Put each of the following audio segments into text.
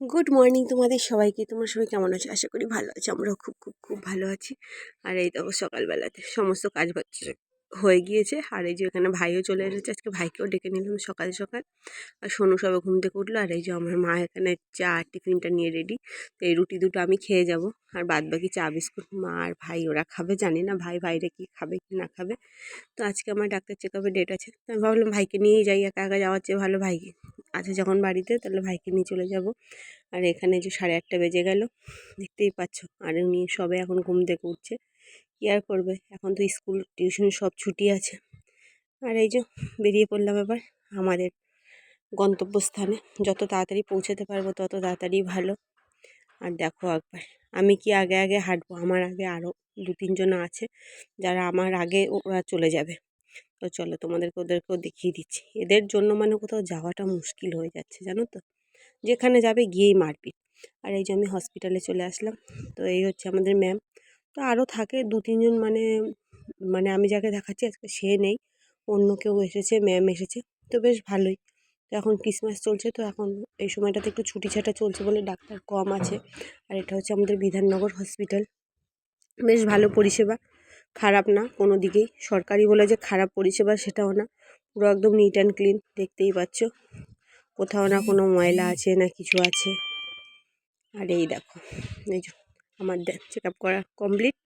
Good morning তোমাদের সবাইকে। তোমার সবাই কেমন আছে? আশা করি ভালো আছে। আমরাও খুব খুব খুব ভালো আছি। আর এই তো সকালবেলাতে সমস্ত কাজ হয়ে গিয়েছে। আর এই যে এখানে ভাইও চলে এসেছে। আজকে ভাইকেও ডেকে নিলাম সকাল সকাল। আর সোনু সবে ঘুম থেকে উঠল। আর এই যে আমার মা এখানে চা, টিফিনটা নিয়ে রেডি তো এই রুটি দুটো আমি খেয়ে যাব। আর বাদ বাকি চা, বিস্কুট মা আর ভাই ওরা খাবে। জানি না ভাই বাইরে কি খাবে, কি না খাবে। তো আজকে আমার ডাক্তার চেক আপের ডেট আছে। তো আমি ভাবলাম ভাইকে নিয়েই যাই। একা একা যাওয়ার চেয়ে ভালো ভাইকে। আছে যখন বাড়িতে, তাহলে ভাইকে নিয়ে চলে যাব। আর এখানে যে সাড়ে আটটা বেজে গেল, দেখতেই পাচ্ছ। আর উনি সবে এখন ঘুম থেকে উঠছে। কী আর করবে? এখন তো স্কুল, টিউশন সব ছুটি আছে। আর এই যে বেরিয়ে পড়লাম এবার আমাদের গন্তব্যস্থানে। যত তাড়াতাড়ি পৌঁছাতে পারব, তত তাড়াতাড়ি ভালো। আর দেখো একবার, আমি কি আগে আগে হাঁটবো? আমার আগে আরও দু তিনজন আছে, যারা আমার আগে ওরা চলে যাবে। তো চলো তোমাদেরকে ওদেরকেও দেখিয়ে দিচ্ছি। এদের জন্য মানে কোথাও যাওয়াটা মুশকিল হয়ে যাচ্ছে, জানো তো? যেখানে যাবে গিয়েই মারপিট। আর এই যে আমি হসপিটালে চলে আসলাম, তো এই হচ্ছে আমাদের ম্যাম তো আরও থাকে দু তিনজন মানে মানে আমি যাকে দেখাচ্ছি, আজকে সে নেই। অন্য কেউ এসেছে ম্যাম এসেছে। তো বেশ ভালোই। তো এখন ক্রিসমাস চলছে, তো এখন এই সময়টাতে একটু ছুটি ছাটা চলছে বলে ডাক্তার কম আছে। আর এটা হচ্ছে আমাদের বিধাননগর হসপিটাল বেশ ভালো পরিষেবা। খারাপ না, কোনো দিকেই। সরকারি বলে যে খারাপ পরিষেবা সেটাও না। পুরো একদম নিট অ্যান্ড ক্লিন দেখতেই পাচ্ছ। কোথাও না কোনো ময়লা আছে না কিছু আছে। আর এই দেখো, এই যে আমার চেক আপ করা কমপ্লিট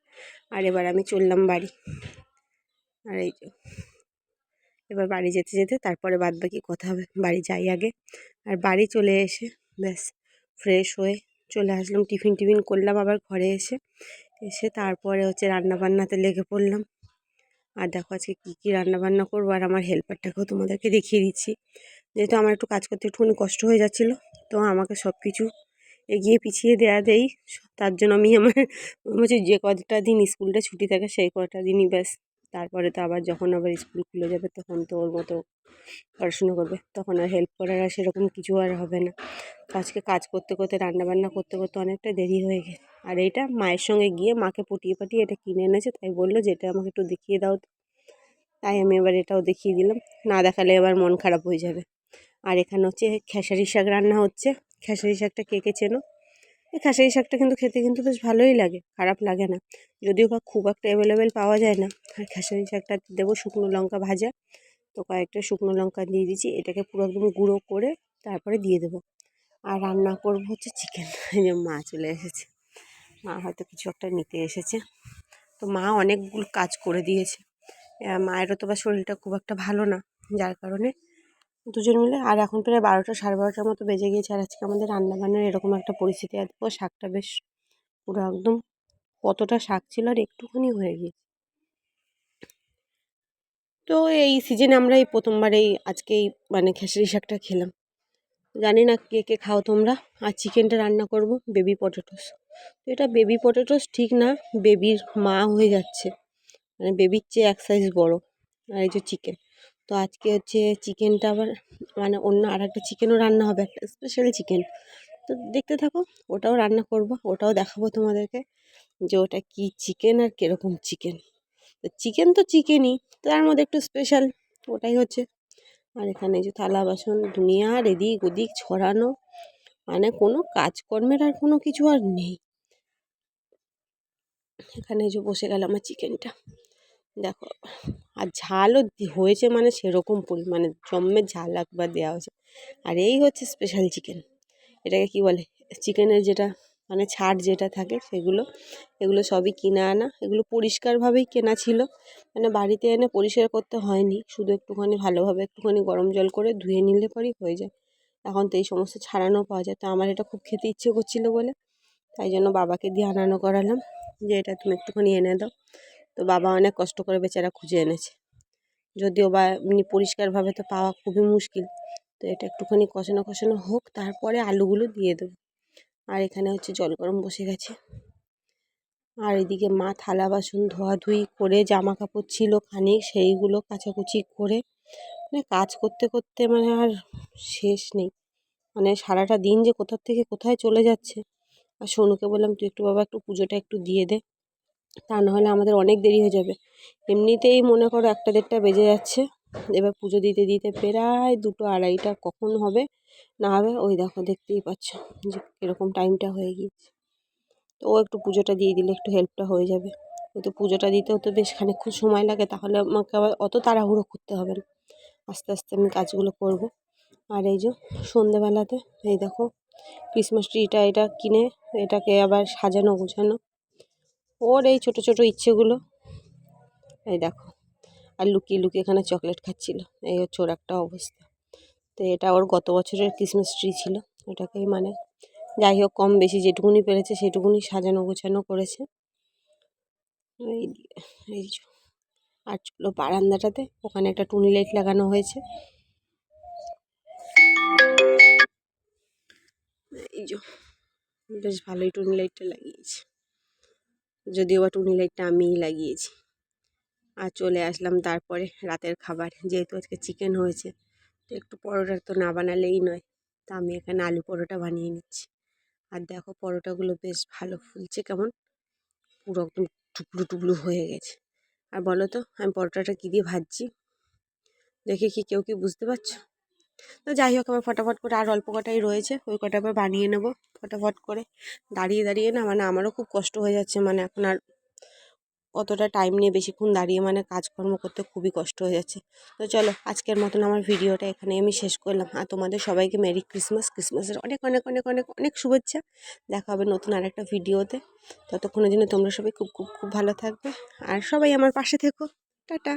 আর এবার আমি চললাম বাড়ি। আর এই যে, এবার বাড়ি যেতে যেতে তারপরে বাদ বাকি কথা হবে। বাড়ি যাই আগে। আর বাড়ি চলে এসে, ব্যাস ফ্রেশ হয়ে চলে আসলাম। টিফিন টিফিন করলাম আবার ঘরে এসে। এসে তারপরে হচ্ছে রান্নাবান্নাতে লেগে পড়লাম। আর দেখো আজকে কী কী রান্নাবান্না করব আর আমার হেল্পারটাকেও তোমাদেরকে দেখিয়ে দিচ্ছি। যেহেতু আমার একটু কাজ করতে একটুখানি কষ্ট হয়ে যাচ্ছিল, তো আমাকে সব কিছু এগিয়ে পিছিয়ে দেয়া দেই। তার জন্য আমি আমার হচ্ছে যে কটা দিন স্কুলটা ছুটি থাকে, সেই কটা দিনই ব্যাস। তারপরে তো আবার যখন আবার স্কুল খুলে যাবে, তখন তো ওর মতো পড়াশুনো করবে। তখন আর হেল্প করার আর সেরকম কিছু আর হবে না। আজকে কাজ করতে করতে, রান্নাবান্না করতে করতে অনেকটা দেরি হয়ে গেছে। আর এটা মায়ের সঙ্গে গিয়ে মাকে পটিয়ে, পাটিয়ে এটা কিনে এনেছে, তাই বলল যে এটা আমাকে একটু দেখিয়ে দাও। তাই আমি এবার এটাও দেখিয়ে দিলাম। না দেখালে এবার মন খারাপ হয়ে যাবে। আর এখানে হচ্ছে খেসারি শাক রান্না হচ্ছে। খেসারি শাকটা কে কে চেনো? এই খেসারি শাকটা কিন্তু খেতে কিন্তু বেশ ভালোই লাগে, খারাপ লাগে না। যদিও বা খুব একটা অ্যাভেলেবেল পাওয়া যায় না। আর খেসারি শাকটা দেবো শুকনো লঙ্কা ভাজা। তো কয়েকটা শুকনো লঙ্কা দিয়ে দিচ্ছি এটাকে পুরো একদম গুঁড়ো করে তারপরে দিয়ে দেবো। আর রান্না করব হচ্ছে চিকেন এই যে মা চলে এসেছে। মা হয়তো কিছু একটা নিতে এসেছে। তো মা অনেকগুলো কাজ করে দিয়েছে। মায়েরও তো বা শরীরটা খুব একটা ভালো না, যার কারণে দুজন মিলে আর এখন প্রায় বারোটা সাড়ে বারোটার মতো বেজে গিয়েছে। আর আজকে আমাদের রান্নাবান্নার এরকম একটা পরিস্থিতি আর দেখো শাকটা বেশ পুরো একদম কতটা শাক ছিল আর একটুখানি হয়ে গিয়েছে। তো এই সিজনে আমরা এই প্রথমবার এই আজকে এই মানে খেসারি শাকটা খেলাম। জানি না কে কে খাও তোমরা। আর চিকেনটা রান্না করব বেবি পটেটোস তো এটা বেবি পটেটোস ঠিক না বেবির মা হয়ে যাচ্ছে। মানে বেবির চেয়ে এক সাইজ বড়ো। আর এই যে চিকেন তো আজকে হচ্ছে চিকেনটা আবার মানে অন্য আর একটা চিকেনও রান্না হবে, একটা স্পেশাল চিকেন তো দেখতে থাকো, ওটাও রান্না করব, ওটাও দেখাবো তোমাদেরকে যে ওটা কী চিকেন আর কীরকম চিকেন তো চিকেন তো চিকেনই তার মধ্যে একটু স্পেশাল ওটাই হচ্ছে আর এখানে যে থালা বাসন দুনিয়ার এদিক ওদিক ছড়ানো মানে কোনো কাজকর্মের আর কোনো কিছু আর নেই। এখানে যে বসে গেল আমার চিকেনটা। দেখো, আর ঝালও হয়েছে মানে সেরকম পরিমাণে জম্মের ঝাল একবার দেওয়া হয়েছে। আর এই হচ্ছে স্পেশাল চিকেন এটাকে কি বলে? চিকেনের যেটা মানে ছাড় যেটা থাকে সেগুলো, এগুলো সবই কিনে আনা। এগুলো পরিষ্কারভাবেই কেনা ছিল। মানে বাড়িতে এনে পরিষ্কার করতে হয়নি। শুধু একটুখানি ভালোভাবে একটুখানি গরম জল করে ধুয়ে নিলে পরেই হয়ে যায়। এখন তো এই সমস্ত ছাড়ানো পাওয়া যায়। তো আমার এটা খুব খেতে ইচ্ছে করছিল বলে। তাই জন্য বাবাকে দিয়ে আনানো করালাম। যে এটা তুমি একটুখানি এনে দাও। তো বাবা অনেক কষ্ট করে বেচারা খুঁজে এনেছে। যদিও বা এমনি পরিষ্কারভাবে তো পাওয়া খুবই মুশকিল। তো এটা একটুখানি কষানো কষানো হোক, তারপরে আলুগুলো দিয়ে দেবো। আর এখানে হচ্ছে জল গরম বসে গেছে। আর এদিকে মা থালা, বাসন, ধোয়াধুয়ি করে জামা কাপড় ছিল খানিক, সেইগুলো কাচাকুচি করে মানে কাজ করতে করতে মানে আর শেষ নেই। মানে সারাটা দিন যে কোথার থেকে কোথায় চলে যাচ্ছে। আর সোনুকে বললাম, তুই একটু বাবা একটু পুজোটা একটু দিয়ে দে, তা নাহলে আমাদের অনেক দেরি হয়ে যাবে। এমনিতেই মনে করো একটা দেড়টা বেজে যাচ্ছে। এবার পুজো দিতে দিতে প্রায় দুটো আড়াইটা কখন হবে? নাহাবে ওই দেখো দেখতেই পাচ্ছ যে কীরকম টাইমটা হয়ে গিয়েছে। তো ও একটু পুজোটা দিয়ে দিলে একটু হেল্পটা হয়ে যাবে। কিন্তু পুজোটা দিতেও তো বেশ খানিকক্ষণ সময় লাগে, তাহলে আমাকে আবার অত তাড়াহুড়ো করতে হবে না। আস্তে আস্তে আমি কাজগুলো করব। আর এই যে সন্ধেবেলাতে, এই দেখো ক্রিসমাস ট্রিটা এটা কিনে, এটাকে আবার সাজানো, গোছানো। ওর এই ছোট ছোট ইচ্ছেগুলো। এই দেখো। আর লুকিয়ে লুকিয়ে এখানে চকলেট খাচ্ছিল। এই হচ্ছে ওর একটা অবস্থা। তো এটা ওর গত বছরের ক্রিসমাস ট্রি ছিল। ওটাকেই মানে যাই হোক, কম বেশি যেটুকুনি পেরেছে সেটুকুনি সাজানো গোছানো করেছে। এই এই আর চলো বারান্দাটাতে, ওখানে একটা টুনি লাইট লাগানো হয়েছে। এই যে, বেশ ভালোই টুনি লাইটটা লাগিয়েছে। যদিও বা টুনি লাইটটা আমিই লাগিয়েছি। আর চলে আসলাম তারপরে রাতের খাবার, যেহেতু আজকে চিকেন হয়েছে। তো একটু পরোটা তো না বানালেই নয়। তা আমি এখানে আলু পরোটা বানিয়ে নিচ্ছি। আর দেখো পরোটাগুলো বেশ ভালো ফুলছে কেমন। পুরো একদম টুকরো টুকরো হয়ে গেছে। আর বলো তো, আমি পরোটাটা কী দিয়ে ভাজছি? দেখে কি কেউ কি বুঝতে পারছ? তো যাই হোক, আমার ফটাফট করে আর অল্প কটাই রয়েছে, ওই কটা আবার বানিয়ে নেব, ফটাফট করে। দাঁড়িয়ে দাঁড়িয়ে না মানে আমারও খুব কষ্ট হয়ে যাচ্ছে মানে এখন আর অতটা টাইম নিয়ে বেশিক্ষণ দাঁড়িয়ে মানে কাজকর্ম করতে খুবই কষ্ট হয়ে যাচ্ছে। তো চলো, আজকের মতন আমার ভিডিওটা এখানে আমি শেষ করলাম। আর তোমাদের সবাইকে মেরি ক্রিসমাস ক্রিসমাসের অনেক অনেক অনেক অনেক অনেক শুভেচ্ছা। দেখা হবে নতুন আর একটা ভিডিওতে। ততক্ষণের জন্য তোমরা সবাই খুব খুব খুব ভালো থাকবে। আর সবাই আমার পাশে থেকো। টাটা।